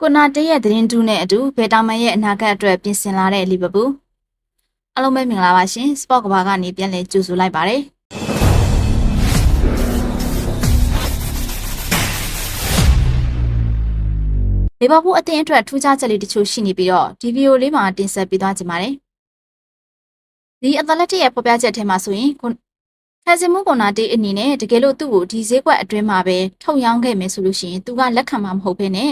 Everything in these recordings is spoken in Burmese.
ကိုနာတေးရဲ့သတင်းတူးနဲ့အတူဘယ်တောင်မန်ရဲ့အနာဂတ်အတွက်ပြင်ဆင်လာတဲ့လီဗာပူးအားလုံးပဲမင်္ဂလာပါရှင်စပေါ့ကဘာကနေပြန်လည်ကြိုဆိုလိုက်ပါတယ်လီဗာပူးအသင်းအတွက်ထူးခြားချက်လေးတချို့ရှိနေပြီးတော့ဒီဗီဒီယိုလေးမှာတင်ဆက်ပေးသွားချင်ပါတယ်ဒီအသလက်တစ်ရဲ့ဖော်ပြချက်ထဲမှာဆိုရင်ကိုခံစင်မှုကိုနာတေးအနေနဲ့တကယ်လို့သူ့ကိုဒီဈေးကွက်အတွင်းမှာပဲထုတ်ရောင်းခဲ့မယ်ဆိုလို့ရှိရင်သူကလက်ခံမှာမဟုတ်ဘဲနဲ့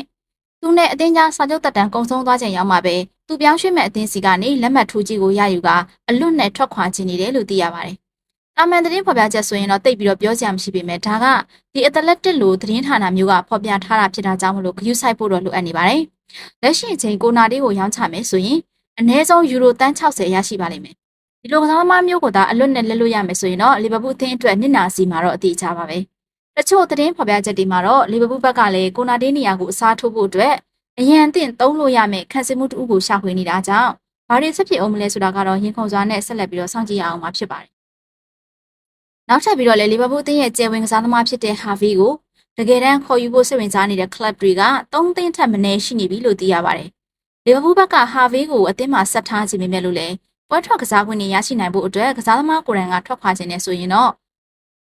သူနဲ့အတင်းကြားစာချုပ်တက်တန်ကုံဆုံးသွားချိန်ရောက်မှာပဲသူပြောင်းရွှေ့မဲ့အတင်းစီကနေလက်မှတ်ထိုးကြီးကိုရယူကအလွတ်နဲ့ထွက်ခွာခြင်းနေတယ်လို့သိရပါတယ်။တာမန်သတင်းဖော်ပြချက်ဆိုရင်တော့တိတ်ပြီးတော့ပြောစရာမရှိပေမဲ့ဒါကဒီအသလက်တစ်လိုသတင်းဌာနမျိုးကဖော်ပြထားတာဖြစ်တာကြောင့်မလို့ဂရုစိုက်ဖို့တော့လိုအပ်နေပါတယ်။လက်ရှိအချိန်ကိုနာတေးကိုရောင်းချမယ်ဆိုရင်အနည်းဆုံးယူရိုတန်း60ရရှိပါလိမ့်မယ်။ဒီလိုကစားသမားမျိုးကိုသာအလွတ်နဲ့လက်လွတ်ရမယ်ဆိုရင်တော့လီဗာပူးအသင်းအတွက်နစ်နာစီမှာတော့အတိအကျပါပဲ။ တချို့သတင်းဖော်ပြချက်တွေမှာတော့လီဗာပူးဘက်ကလည်းကိုနာတေးနေရာကိုအစားထိုးဖို့အတွက်အရန်အသင့်သုံးလို့ရမယ်ခံစစ်မှုတဦးကိုရှာဖွေနေတာကြောင့်ဘာတွေဆက်ဖြစ်အောင်မလဲဆိုတာကတော့ရင်ခုန်စွာနဲ့ဆက်လက်ပြီးတော့စောင့်ကြည့်ရအောင်မှာဖြစ်ပါတယ်။နောက်ထပ်ပြီးတော့လေလီဗာပူးအသင်းရဲ့ကျယ်ဝင်ကစားသမားဖြစ်တဲ့ဟာဗီကိုတကယ်တမ်းခေါ်ယူဖို့စိတ်ဝင်စားနေတဲ့ club တွေက3သိန်းထက်မနည်းရှိနေပြီလို့သိရပါတယ်။လီဗာပူးဘက်ကဟာဗီကိုအသင်းမှာဆက်ထားခြင်းပေမဲ့လို့လည်းပွဲထွက်ကစားခွင့်တွေရရှိနိုင်ဖို့အတွက်ကစားသမားကိုယ်တိုင်ကထွက်ခွာခြင်းနဲ့ဆိုရင်တော့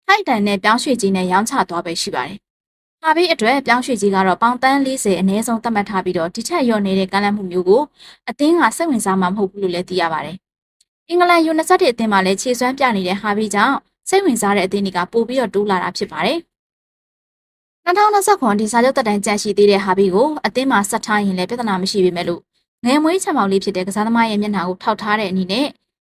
ထိုက်တန်နဲ့ပြောင်းရွှေ့ခြင်းနဲ့ရောင်းချသွားပဲရှိပါတယ်။ဟာဘေးအတွက်ပြောင်းရွှေ့ခြင်းကတော့ပေါင်တန်း40အနည်းဆုံးသတ်မှတ်ထားပြီးတော့ဒီထက်လျော့နေတဲ့ကမ်းလှမ်းမှုမျိုးကိုအသင်းကစိတ်ဝင်စားမှာမဟုတ်ဘူးလို့လည်းသိရပါတယ်။အင်္ဂလန်ယူနိုဆက်တစ်အသင်းမှာလည်းခြေစွမ်းပြနေတဲ့ဟာဘေးကြောင့်စိတ်ဝင်စားတဲ့အသင်းတွေကပိုပြီးတော့တိုးလာတာဖြစ်ပါတယ်။2020ခုဒီစာချုပ်တက်တိုင်ကြန့်ရှိသေးတဲ့ဟာဘီကိုအသင်းမှာဆက်ထားရင်လည်းပြဿနာမရှိပေမဲ့လို့ငယ်မွေးချံမောင်လေးဖြစ်တဲ့ကစားသမားရဲ့မျက်နှာကိုထောက်ထားတဲ့အနေနဲ့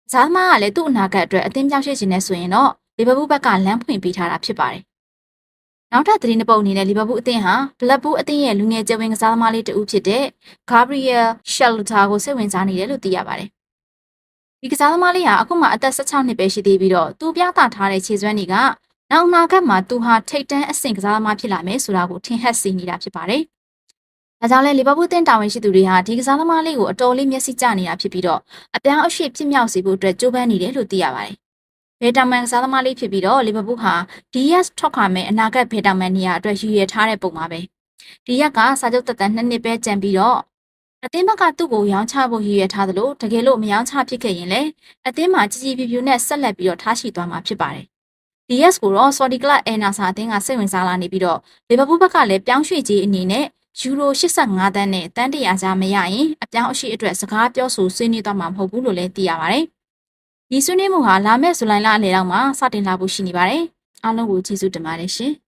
ကစားသမားကလည်းသူ့အနာဂတ်အတွက်အသင်းပြောင်းရွှေ့ခြင်းနဲ့ဆိုရင်တော့ လီဗာပူးဘက်ကလမ်းဖွင့်ပေးထားတာဖြစ်ပါတယ်။နောက်ထပ်သတင်းတစ်ပုဒ်အနေနဲ့လီဗာပူးအသင်းဟာဘလက်ဘူးအသင်းရဲ့လူငယ်ကျယ်ဝင်ကစားသမားလေးတဦးဖြစ်တဲ့ Gabriel Shelter ကိုစိတ်ဝင်စားနေတယ်လို့သိရပါတယ်။ဒီကစားသမားလေးဟာအခုမှအသက်16နှစ်ပဲရှိသေးပြီးတော့သူပြသထားတဲ့ခြေစွမ်းတွေကနောက်အနာဂတ်မှာသူဟာထိတ်တန်းအဆင့်ကစားသမားဖြစ်လာမယ်ဆိုတာကိုထင်ဟပ်စေနေတာဖြစ်ပါတယ်။ဒါကြောင့်လဲလီဗာပူးတင်တာဝန်ရှိသူတွေဟာဒီကစားသမားလေးကိုအတော်လေးမျက်စိကျနေတာဖြစ်ပြီးတော့အပြောင်းအရွှေ့ဖြစ်မြောက်စေဖို့အတွက်ကြိုးပမ်းနေတယ်လို့သိရပါတယ်။ ဘယ်တာမန်ကစားသမားလေးဖြစ်ပြီးတော့လီဗာပူးဟာ DS ထွက်ခွာမဲ့အနာဂတ်ဘယ်တာမန်နေရာအတွက်ရည်ရွယ်ထားတဲ့ပုံပါပဲ။ဒီရက်ကစာချုပ်သက်တမ်းနှစ်နှစ်ပဲကြံပြီးတော့အသင်းဘက်ကသူ့ကိုရောင်းချဖို့ရည်ရွယ်ထားသလိုတကယ်လို့မရောင်းချဖြစ်ခဲ့ရင်လည်းအသင်းမှာကြီးကြီးပြူပြူနဲ့ဆက်လက်ပြီးတော့ထားရှိသွားမှာဖြစ်ပါတယ်။ DS ကိုတော့ Saudi Club Al-Nassr အသင်းကစိတ်ဝင်စားလာနေပြီးတော့လီဗာပူးဘက်ကလည်းပြောင်းရွှေ့ခြင်းအနေနဲ့ယူရို85တန်းနဲ့တန်းတရာကြားမရရင်အပြောင်းအရှိအတွက်စကားပြောဆိုဆွေးနွေးသွားမှာမဟုတ်ဘူးလို့လည်းသိရပါတယ်။ ဒီဆွေးနွေးမှုဟာလာမယ့်ဇူလိုင်လအလယ်လောက်မှာစတင်လာဖို့ရှိနေပါတယ်။အားလုံးကိုကျေးဇူးတင်ပါတယ်ရှင်။